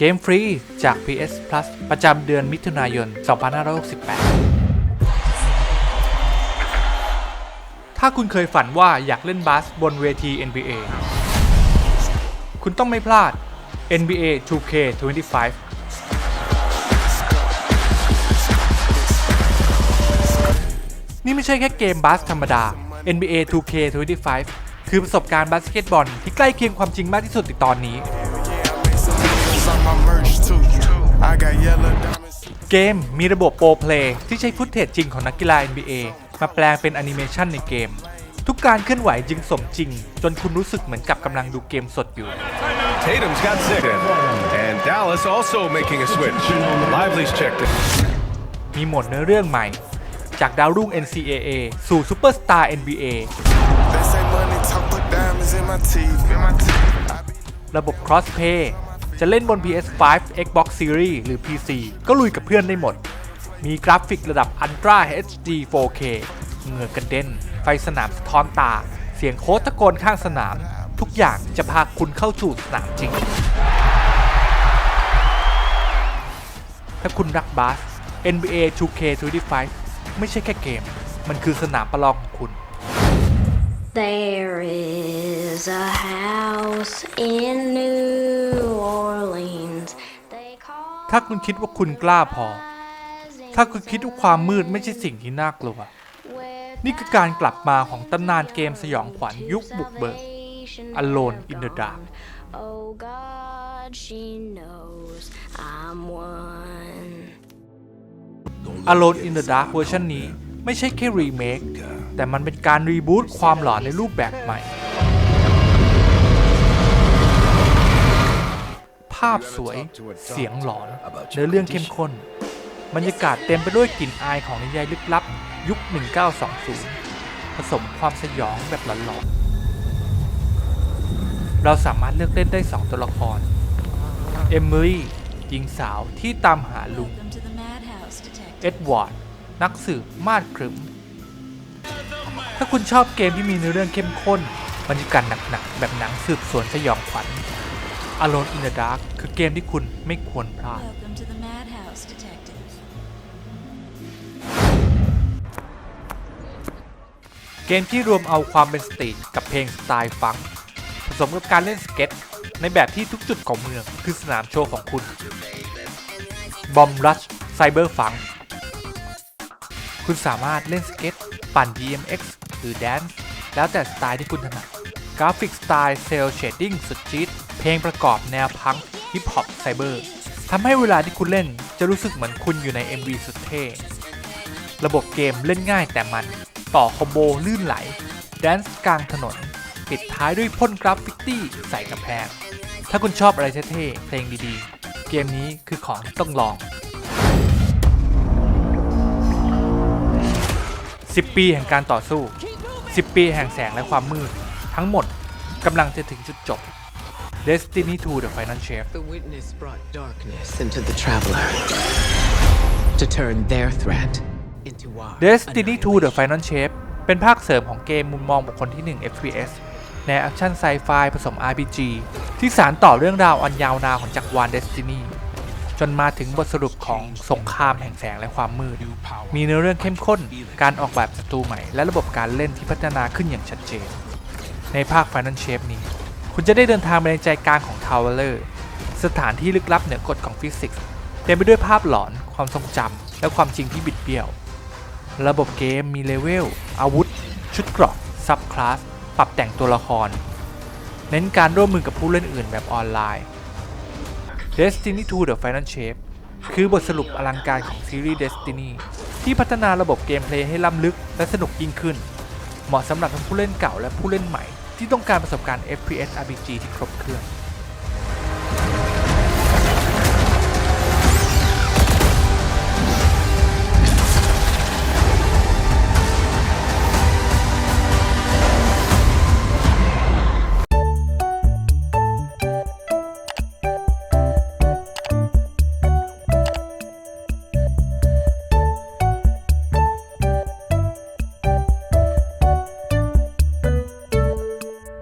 เกมฟรีจาก PS Plus ประจำเดือนมิถุนายน 2568 ถ้าคุณเคยฝันว่าอยากเล่นบาสบนเวที NBA คุณต้องไม่พลาด NBA 2K25 นี่ไม่ใช่แค่เกมบาสธรรมดา NBA 2K25 คือประสบการณ์บาสเกตบอลที่ใกล้เคียงความจริงมากที่สุดในตอนนี้ on my merch too. I got yellow diamonds. เกมมีระบบโปรเพลย์ที่ใช้ฟุตเทจจริงของนักกีฬา NBA มาแปลงเป็นแอนิเมชันในเกม ทุกการเคลื่อนไหวจึงสมจริง จนคุณรู้สึกเหมือนกับกำลังดูゲームสดอยู่ Tatum's got sick. And Dallas also making a switch. Lively's checked it. มีโหมดเนื้อเรื่องใหม่ จากดาวรุ่ง NCAA สู่ซูเปอร์สตาร์ NBA They say money talk, put diamonds in my teeth. In my teeth. I be ระบบ Crossplay จะเล่นบน PS5 Xbox Series หรือ PC ก็ลุยกับเพื่อนได้หมด มีกราฟิกระดับ Ultra HD 4K เหงื่อกระเด็น ไฟสนามสะท้อนตา เสียงโค้ชตะโกนข้างสนาม ทุกอย่างจะพาคุณเข้าสู่สนามจริง ถ้าคุณรักบาส NBA 2K25 ไม่ใช่แค่เกม มันคือสนามประลองของคุณ There is a house in New ถ้าคุณคิดว่าคุณกล้าพอ ถ้าคุณคิดว่าความมืดไม่ใช่สิ่งที่น่ากลัว นี่คือการกลับมาของตำนานเกมสยองขวัญยุคบุกเบิก Alone in the Dark Oh God, she knows I'm one. Alone in the Dark เวอร์ชันนี้ไม่ใช่แค่รีเมคแต่มันเป็นการรีบูตความหลอนในรูปแบบใหม่ ภาพสวย เสียงหลอนเนื้อเรื่องเข้มข้น บรรยากาศเต็มไปด้วยกลิ่นอายของนิยายลึกลับ ยุค 1920 ผสมความสยองแบบหลอนๆ เราสามารถเลือกเล่นได้ 2 ตัวละคร เอมิลี่หญิงสาวที่ตามหาลุง Welcome to the madhouse, detective. เอ็ดวาร์ด นักสืบมาดขรึม ถ้าคุณชอบเกมที่มีเนื้อเรื่องเข้มข้นบรรยากาศหนักๆ แบบหนังสืบสวนสยองขวัญ Alone in the Dark คือเกมที่คุณไม่ควรพลาด Welcome to the madhouse, detective. เกมที่รวมเอาความเป็นสตรีทกับเพลงสไตล์ฟังก์ผสมกับการเล่นสเก็ต ในแบบที่ทุกจุดของเมืองคือสนามโชว์ของคุณ บอมรัชไซเบอร์ฟัง คุณสามารถเล่นสเก็ต ปั่น BMX หรือแดนซ์แล้วแต่สไตล์ที่คุณถนัด กราฟิกสไตล์เซลเชดดิ้งสุดจี๊ดเพลงประกอบแนวพังฮิปฮอปไซเบอร์ทำให้เวลาที่คุณเล่นจะรู้สึกเหมือนคุณอยู่ใน MV สุดเท่ระบบเกมเล่นง่ายแต่มัน ต่อคอมโบลื่นไหล แดนซ์กลางถนน ปิดท้ายด้วยพ่นกราฟฟิตี้ใส่กำแพง ถ้าคุณชอบอะไรเท่ๆเพลงดีๆ เกมนี้คือของที่ต้องลอง 10 ปีแห่งการต่อสู้ 10 ปีแห่งแสงและความมืด ทั้งหมดกำลังจะถึงจุดจบ Destiny 2 The Final Chef The witness brought darkness into the traveler to turn their threat into our Destiny 2 The Final Shape เป็นภาคเสริมของเกมมุมมองบุคคลที่ 1 FPS ในแอคชั่นไซไฟผสม RPG ที่สานต่อเรื่องราวอันยาวนานของจักรวาล Destiny จนมาถึงบทสรุปของสงครามแห่งแสงและความมืด มีเนื้อเรื่องเข้มข้น การออกแบบศัตรูใหม่ และระบบการเล่นที่พัฒนาขึ้นอย่างชัดเจน ในภาค Final Shape นี้ คุณจะได้เดินทางไปในใจกลางของทาวเวอร์สถานที่ลึกลับเหนือกฎของฟิสิกส์เต็มไปด้วยภาพหลอนความทรงจำและความจริงที่บิดเบี้ยว ระบบเกมมีเลเวล อาวุธ ชุดเกราะซับคลาส ปรับแต่งตัวละคร เน้นการร่วมมือกับผู้เล่นอื่นแบบออนไลน์ Destiny 2 The Final Shape คือบทสรุปอลังการของซีรีส์ Destiny ที่พัฒนาระบบเกมเพลย์ให้ล้ำลึกและสนุกยิ่งขึ้น เหมาะสำหรับทั้งผู้เล่นเก่าและผู้เล่นใหม่ ที่ต้องการประสบการณ์ FPS RPG ที่ครบเครื่อง